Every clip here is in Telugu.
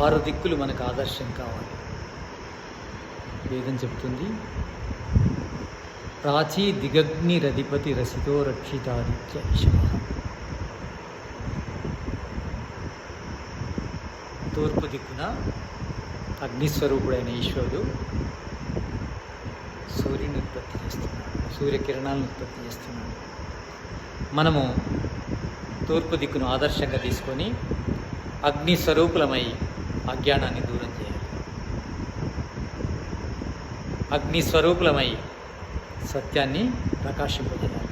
ఆరు దిక్కులు మనకు ఆదర్శం కావాలి. వేదం చెప్తుంది ప్రాచీ దిగగ్ని రధిపతి రసితో రక్షితాదిత్య శమ తూర్పు దిక్కున అగ్నిస్వరూపుడైన ఈశ్వరుడు సూర్యుని ఉత్పత్తి చేస్తున్నాడు సూర్యకిరణాలను ఉత్పత్తి చేస్తున్నాడు. మనము తూర్పు దిక్కును ఆదర్శంగా తీసుకొని అగ్ని స్వరూపులమై అజ్ఞానాన్ని దూరం చేయాలి. అగ్ని స్వరూపులమై సత్యాన్ని ప్రకాశింపజేయాలి.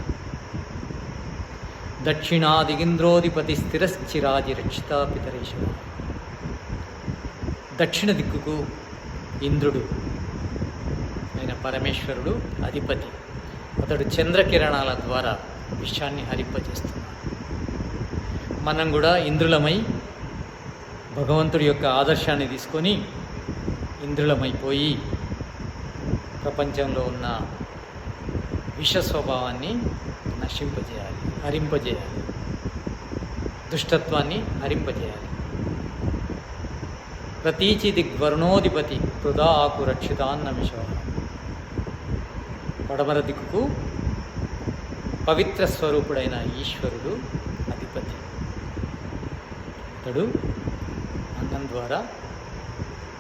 దక్షిణాదిగింద్రోధిపతి స్థిరశ్చిరాజి రక్షితా పితరేశ్వర దక్షిణ దిక్కుకు ఇంద్రుడు అయిన పరమేశ్వరుడు అధిపతి. అతడు చంద్రకిరణాల ద్వారా విషయాన్ని హరింపజేస్తున్నాడు. మనం కూడా ఇంద్రులమై భగవంతుడి యొక్క ఆదర్శాన్ని తీసుకొని ఇంద్రులమైపోయి ప్రపంచంలో ఉన్న విష స్వభావాన్ని నశింపజేయాలి హరింపజేయాలి. దుష్టత్వాన్ని హరింపజేయాలి. ప్రతీచి దిగ్వర్ణోధిపతి హృదా ఆకు రక్షితాన్న విశ్వ పడమర దిక్కుకు పవిత్ర స్వరూపుడైన ఈశ్వరుడు అధిపతి. అతడు అన్నం ద్వారా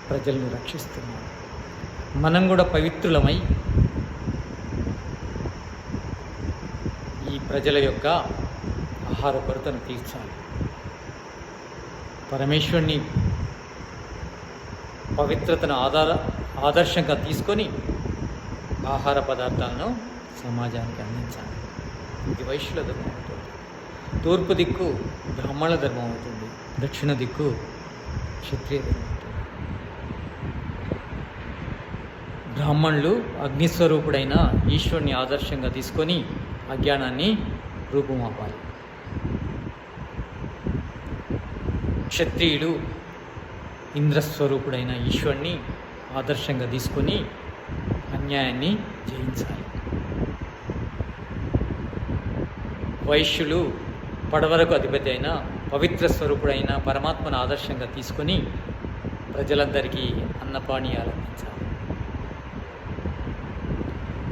ప్రజలను రక్షిస్తున్నాడు మనం కూడా పవిత్రులమై ఈ ప్రజల యొక్క ఆహార కొరతను తీర్చాలి. పరమేశ్వరుని పవిత్రతను ఆధార ఆదర్శంగా తీసుకొని ఆహార పదార్థాలను సమాజానికి అందించాలి. ఇది వైశ్యుల ధర్మం అవుతుంది. తూర్పు దిక్కు బ్రాహ్మణ ధర్మం అవుతుంది. దక్షిణ దిక్కు క్షత్రియులు. బ్రాహ్మణులు అగ్నిస్వరూపుడైన ఈశ్వరుని ఆదర్శంగా తీసుకొని అజ్ఞానాన్ని రూపుమాపాలి. క్షత్రియులు ఇంద్రస్వరూపుడైన ఈశ్వరుని ఆదర్శంగా తీసుకొని అన్యాయాన్ని జయించాలి. వైశ్యులు పడవరకు అధిపతి అయిన పవిత్ర స్వరూపుడైన పరమాత్మను ఆదర్శంగా తీసుకొని ప్రజలందరికీ అన్నపానీయాలు అందించాలి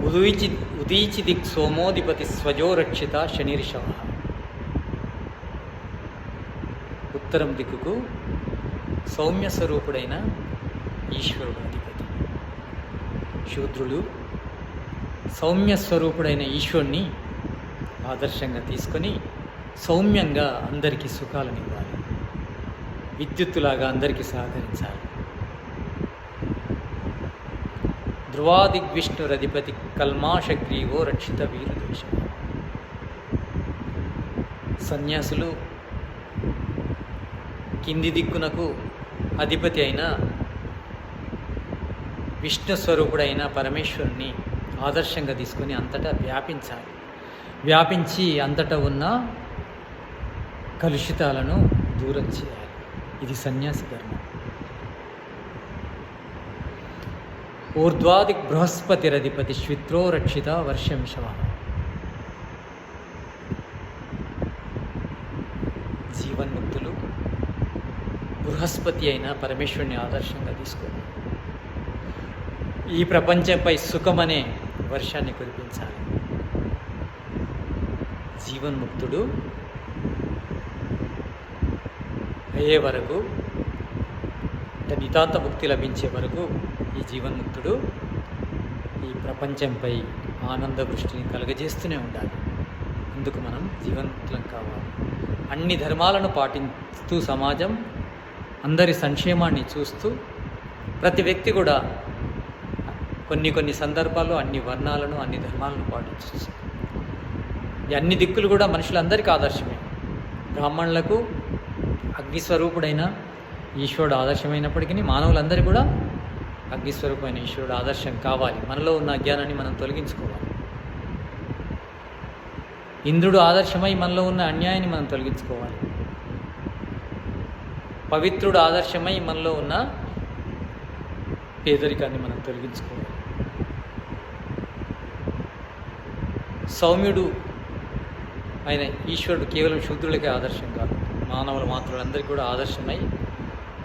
ఉదీచి ఉదీచి దిక్ సోమోధిపతి స్వజోరక్షిత రక్షిత శనిరిషవ. ఉత్తరం దిక్కుకు సౌమ్య స్వరూపుడైన ఈశ్వరుడు అధిపతి శూద్రులు సౌమ్య స్వరూపుడైన ఈశ్వరుణ్ణి ఆదర్శంగా తీసుకొని సౌమ్యంగా అందరికీ సుఖాలను ఇవ్వాలి. విద్యుత్తులాగా అందరికీ సహకరించాలి. ధ్రువాదిగ్విష్ణురధిపతి కల్మాషగ్రీవో రక్షిత వీరుదేశం సన్యాసులు కింది దిక్కునకు అధిపతి అయిన విష్ణు స్వరూపుడైన పరమేశ్వరుని ఆదర్శంగా తీసుకొని అంతటా వ్యాపించాలి. వ్యాపించి అంతటా ఉన్న కలుషితాలను దూరం చేయాలి. ఇది సన్యాసి ధర్మం. ఊర్ధ్వాది బృహస్పతిరధిపతి శ్విత్రో రక్షిత వర్షం శవ. జీవన్ముక్తులు బృహస్పతి అయిన పరమేశ్వరుని ఆదర్శంగా తీసుకోవాలి. ఈ ప్రపంచంపై సుఖమనే వర్షాన్ని కురిపించాలి. జీవన్ముక్తుడు అయ్యే వరకు అంటే నితాంత ముక్తి లభించే వరకు ఈ జీవన్ముక్తుడు ఈ ప్రపంచంపై ఆనంద దృష్టిని కలగజేస్తూనే ఉండాలి. అందుకు మనం జీవన్ముక్తులం కావాలి. అన్ని ధర్మాలను పాటిస్తూ సమాజం అందరి సంక్షేమాన్ని చూస్తూ ప్రతి వ్యక్తి కూడా కొన్ని కొన్ని సందర్భాల్లో అన్ని వర్ణాలను అన్ని ధర్మాలను పాటించవచ్చు. ఈ అన్ని దిక్కులు కూడా మనుషులందరికీ ఆదర్శమే. బ్రాహ్మణులకు అగ్నిస్వరూపుడైన ఈశ్వరుడు ఆదర్శమైనప్పటికీ మానవులందరూ కూడా అగ్నిస్వరూపమైన ఈశ్వరుడు ఆదర్శం కావాలి. మనలో ఉన్న అజ్ఞానాన్ని మనం తొలగించుకోవాలి. ఇంద్రుడు ఆదర్శమై మనలో ఉన్న అన్యాయాన్ని మనం తొలగించుకోవాలి. పవిత్రుడు ఆదర్శమై మనలో ఉన్న పేదరికాన్ని మనం తొలగించుకోవాలి. సౌమ్యుడు ఆయన ఈశ్వరుడు కేవలం శూద్రులకే ఆదర్శం కాదు. మానవుల మాత్రులందరికీ కూడా ఆదర్శమై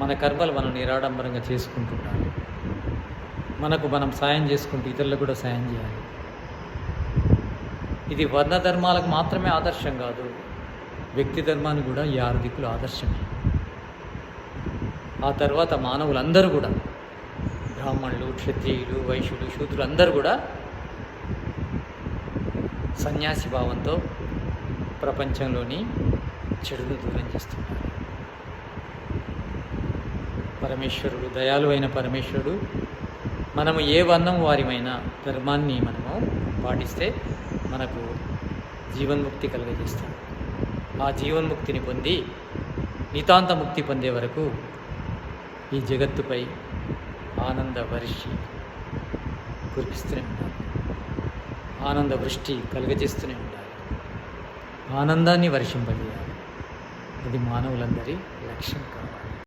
మన కర్మలు మనం నిరాడంబరంగా చేసుకుంటుంటారు మనకు మనం సాయం చేసుకుంటూ ఇతరులకు కూడా సాయం చేయాలి. ఇది వర్ణ ధర్మాలకు మాత్రమే ఆదర్శం కాదు వ్యక్తి ధర్మానికి కూడా ఈ ఆరు దిక్కులు ఆదర్శమే. ఆ తర్వాత మానవులందరూ కూడా బ్రాహ్మణులు క్షత్రియులు వైశ్యులు శూద్రులు అందరూ కూడా సన్యాసి భావంతో ప్రపంచంలోని చెడును దూరం చేస్తున్నాడు పరమేశ్వరుడు దయాలు అయిన పరమేశ్వరుడు మనము ఏ వర్ణం వారిమైన ధర్మాన్ని మనము పాటిస్తే మనకు జీవన్ముక్తి కలుగజేస్తాడు. ఆ జీవన్ముక్తిని పొంది నితాంత ముక్తి పొందే వరకు ఈ జగత్తుపై ఆనంద వర్షి కురిపిస్తూనే ఉండాలి ఆనంద వృష్టి కలుగజేస్తూనే ఉండాలి ఆనందాన్ని వర్షింపజేయాలి. అది మానవులందరి లక్ష్యం కాదు.